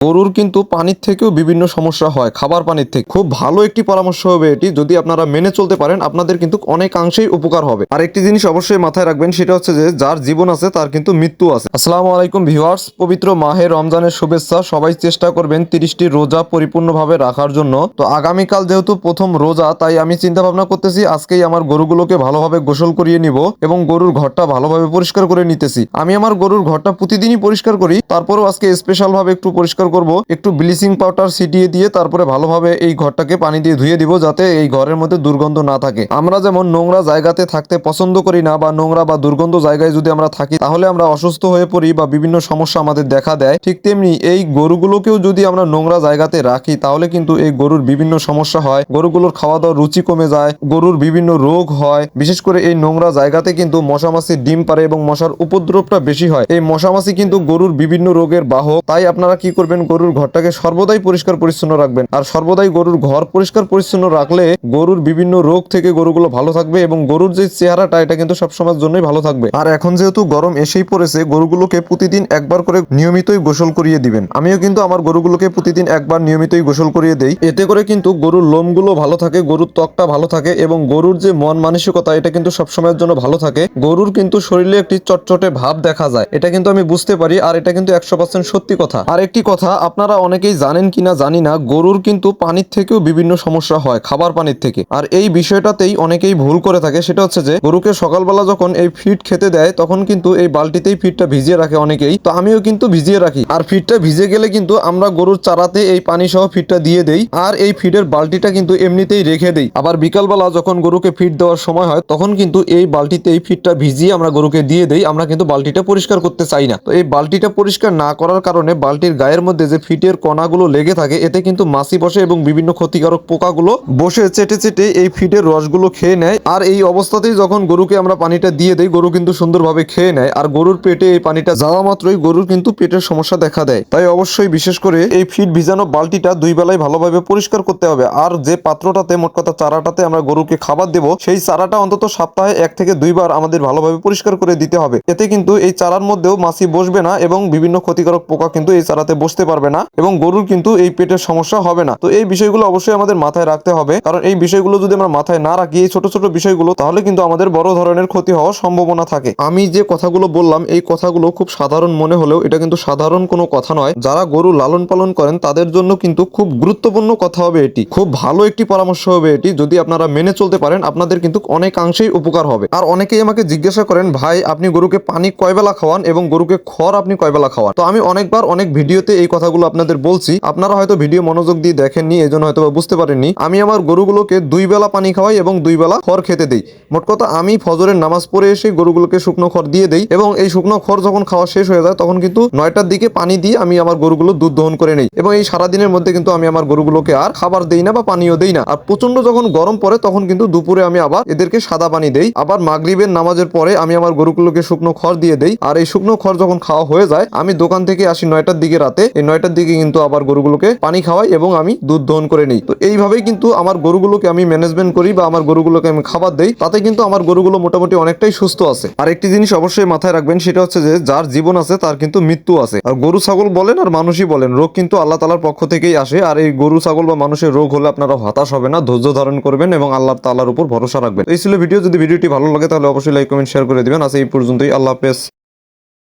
গরুর কিন্তু পানির থেকেও বিভিন্ন সমস্যা হয়, খাবার পানির থেকে। খুব ভালো একটি পরামর্শ হবে এটি, যদি আপনারা মেনে চলতে পারেন, আপনাদের কিন্তু অনেকাংশেই উপকার হবে। আর একটি জিনিস অবশ্যই মাথায় রাখবেন, সেটা হচ্ছে যে যার জীবন আছে, তার কিন্তু মৃত্যু আছে। আসসালামু আলাইকুম ভিউয়ার্স, পবিত্র মাহে রমজানের শুভেচ্ছা। সবাই চেষ্টা করবেন তিরিশটি রোজা পরিপূর্ণভাবে রাখার জন্য। তো আগামীকাল যেহেতু প্রথম রোজা, তাই আমি চিন্তা ভাবনা করতেছি, আজকেই আমার গরুগুলোকে ভালোভাবে গোসল করিয়ে নিব এবং গরুর ঘরটা ভালোভাবে পরিষ্কার করে নিতেছি। আমি আমার গরুর ঘরটা প্রতিদিনই পরিষ্কার করি, তারপরেও আজকে স্পেশাল ভাবে একটু পরিষ্কার করব, একটু ব্লিচিং পাউডার ছিটিয়ে দিয়ে তারপরে ভালোভাবে এই ঘরটাকে পানি দিয়ে ধুয়ে দিব যাতে এই ঘরের মধ্যে দুর্গন্ধ না থাকে। আমরা যেমন নোংরা জায়গাতে থাকতে পছন্দ করি না বা নোংরা বা দুর্গন্ধ জায়গায় যদি আমরা থাকি, তাহলে আমরা অসুস্থ হয়ে পড়ি বা বিভিন্ন সমস্যা আমাদের দেখা দেয়। ঠিক তেমনি এই গরুগুলোকেও যদি আমরা নোংরা জায়গাতে রাখি, তাহলে কিন্তু এই গরুর বিভিন্ন সমস্যা হয়। গরুগুলোর খাওয়া দাওয়ার রুচি কমে যায়, গরুর বিভিন্ন রোগ হয়। বিশেষ করে এই নোংরা জায়গাতে কিন্তু মশামাছি ডিম পারে এবং মশার উপদ্রবটা বেশি হয়। এই মশামাছি কিন্তু গরুর বিভিন্ন রোগের বাহক। তাই আপনারা কি করবেন? গরুর ঘরটাকে সর্বদাই পরিষ্কার পরিচ্ছন্ন রাখবেন। আর সর্বদাই গরুর ঘর পরিষ্কার পরিচ্ছন্ন রাখলে গরুর বিভিন্ন রোগ থেকে গরুগুলো ভালো থাকবে এবং গরুর যে চেহারাটা, এটা কিন্তু সবসময়ের জন্যই ভালো থাকবে। আর এখন যেহেতু গরম এসেই পড়েছে, গরুগুলোকে প্রতিদিন একবার করে নিয়মিতই গোসল করিয়ে দিবেন। আমিও কিন্তু আমার গরুগুলোকে প্রতিদিন একবার নিয়মিতই গোসল করিয়ে দেই। এতে করে কিন্তু গরুর লোমগুলো ভালো থাকে, গরুর ত্বকটা ভালো থাকে এবং গরুর যে মন মানসিকতা, এটা কিন্তু সবসময়ের জন্য ভালো থাকে। গরুর কিন্তু শরীরে একটি চটচটে ভাব দেখা যায়, এটা কিন্তু আমি বুঝতে পারি। আর এটা কিন্তু একশো পার্সেন্ট সত্যি কথা। আর একটি কথা আপনারা অনেকেই জানেন কিনা জানি না, গরুর কিন্তু পানির থেকেও বিভিন্ন সমস্যা হয়, খাবার পানির থেকে। আর এই বিষয়টাতেই অনেকেই ভুল করে থাকে, সেটা হচ্ছে যে গরুকে সকালবেলা যখন এই ফিড খেতে দেয়, তখন কিন্তু এই বালতিতেই ফিডটা ভিজিয়ে রাখে অনেকেই। তো আমিও কিন্তু ভিজিয়ে রাখি। আর ফিডটা ভিজে গেলে কিন্তু আমরা গরুর চারাতে এই পানি সহ ফিডটা দিয়ে দেই, আর এই ফিডের বালতিটা কিন্তু এমনিতেই রেখে দেই। আবার বিকালবেলা যখন গরুকে ফিড দেওয়ার সময় হয়, তখন কিন্তু এই বালতিতেই ফিডটা ভিজিয়ে আমরা গরুকে দিয়ে দেই, আমরা কিন্তু বালতিটা পরিষ্কার করতে চাই না। তো এই বালতিটা পরিষ্কার না করার কারণে বালতির গায়ের মধ্যে যে ফিটের কণাগুলো লেগে থাকে, এতে কিন্তু মাছি বসে এবং বিভিন্ন ক্ষতিকারক পোকাগুলো বসে চেটে চেটে এই ফিটের রসগুলো খেয়ে নেয়। আর এই অবস্থাতেই যখন গরুকে আমরা পানিটা দিয়ে দেই, গরু কিন্তু সুন্দরভাবে খেয়ে নেয়। আর গরুর পেটে এই পানিটা যাওয়া মাত্রই গরুর কিন্তু পেটের সমস্যা দেখা দেয়। তাই অবশ্যই বিশেষ করে এই ফিট ভিজানো বালতিটা দুই বেলায় ভালোভাবে পরিষ্কার করতে হবে। আর যে পাত্রটাতে, মোট কথা চারাটাতে আমরা গরুকে খাবার দেব, সেই চারাটা অন্তত সপ্তাহে এক থেকে দুইবার আমাদের ভালোভাবে পরিষ্কার করে দিতে হবে। এতে কিন্তু এই চারার মধ্যেও মাছি বসবে না এবং বিভিন্ন ক্ষতিকারক পোকা কিন্তু এই চারাতে বসতে পারবে না এবং গরুর কিন্তু এই পেটের সমস্যা হবে না। তো এই বিষয়গুলো অবশ্যই আমাদের মাথায় রাখতে হবে। কারণ এই বিষয়গুলো যদি আমরা মাথায় না রাখি, এই ছোট ছোট বিষয়গুলো, তাহলে কিন্তু আমাদের বড় ধরনের ক্ষতি হওয়ার সম্ভাবনা থাকে। আমি যে কথাগুলো বললাম, এই কথাগুলো খুব সাধারণ মনে হলেও এটা কিন্তু সাধারণ কোনো কথা নয়। যারা গরু লালন পালন করেন, তাদের জন্য কিন্তু খুব গুরুত্বপূর্ণ কথা হবে এটি। খুব ভালো একটি পরামর্শ হবে এটি। যদি আপনারা মেনে চলতে পারেন, আপনাদের কিন্তু অনেকাংশেই উপকার হবে। আর অনেকেই আমাকে জিজ্ঞাসা করেন, ভাই, আপনি গরুকে পানি কয় বেলা খাওয়ান এবং গরুকে খড় আপনি কয় বেলা খাওয়ান? তো আমি অনেকবার অনেক ভিডিওতে এই কথাগুলো আপনাদের বলছি, আপনারা হয়তো ভিডিও মনোযোগ দিয়ে দেখেননি এই জন্য হয়তো বুঝতে পারেননি। আমি আমার গরুগুলোকে দুই বেলা পানি খাওয়াই এবং দুই বেলা খড় খেতে দিই। মোট কথা, আমি ফজরের নামাজ পড়ে এসে গরুগুলোকে শুকনো খড় দিয়ে দেই এবং এই শুকনো খড় যখন খাওয়া শেষ হয়ে যায়, তখন কিন্তু নয়টার দিকে পানি দিয়ে আমি আমার গরুগুলো দুধ দহন করে নেই এবং এই সারাদিনের মধ্যে কিন্তু আমি আমার গরুগুলোকে আর খাবার দেই না বা পানিও দেই না। আর প্রচণ্ড যখন গরম পড়ে, তখন কিন্তু দুপুরে আমি আবার এদেরকে সাদা পানি দেই। আবার মাগরিবের নামাজের পরে আমি আমার গরুগুলোকে শুকনো খড় দিয়ে দেই। আর এই শুকনো খড় যখন খাওয়া হয়ে যায়, আমি দোকান থেকে আসি নয়টার দিকে রাতে। এই নয়টার দিকে কিন্তু আবার গরুগুলোকে পানি খাওয়াই এবং আমি দুধ দহন করে নিই। তো এইভাবেই কিন্তু আমার গরুগুলোকে আমি ম্যানেজমেন্ট করি বা আমার গরুগুলোকে আমি খাবার দেই। তাতে কিন্তু আমার গরুগুলো মোটামুটি অনেকটাই সুস্থ আছে। আর একটি জিনিস অবশ্যই মাথায় রাখবেন, সেটা হচ্ছে যে যার জীবন আছে তার কিন্তু মৃত্যু আছে। আর গরু ছাগল বলেন আর মানুষই বলেন, রোগ কিন্তু আল্লাহ তালার পক্ষ থেকেই আসে। আর এই গরু, ছাগল বা মানুষের রোগ হলে আপনারা হতাশ হবে না, ধৈর্য ধারণ করবেন এবং আল্লাহ তালার উপর ভরসা রাখবেন। এই ছিল ভিডিও, যদি ভিডিওটি ভালো লাগে তাহলে অবশ্যই লাইক কমেন্ট শেয়ার করে দিবেন। আজ এই পর্যন্তই, আল্লাহ হাফেজ।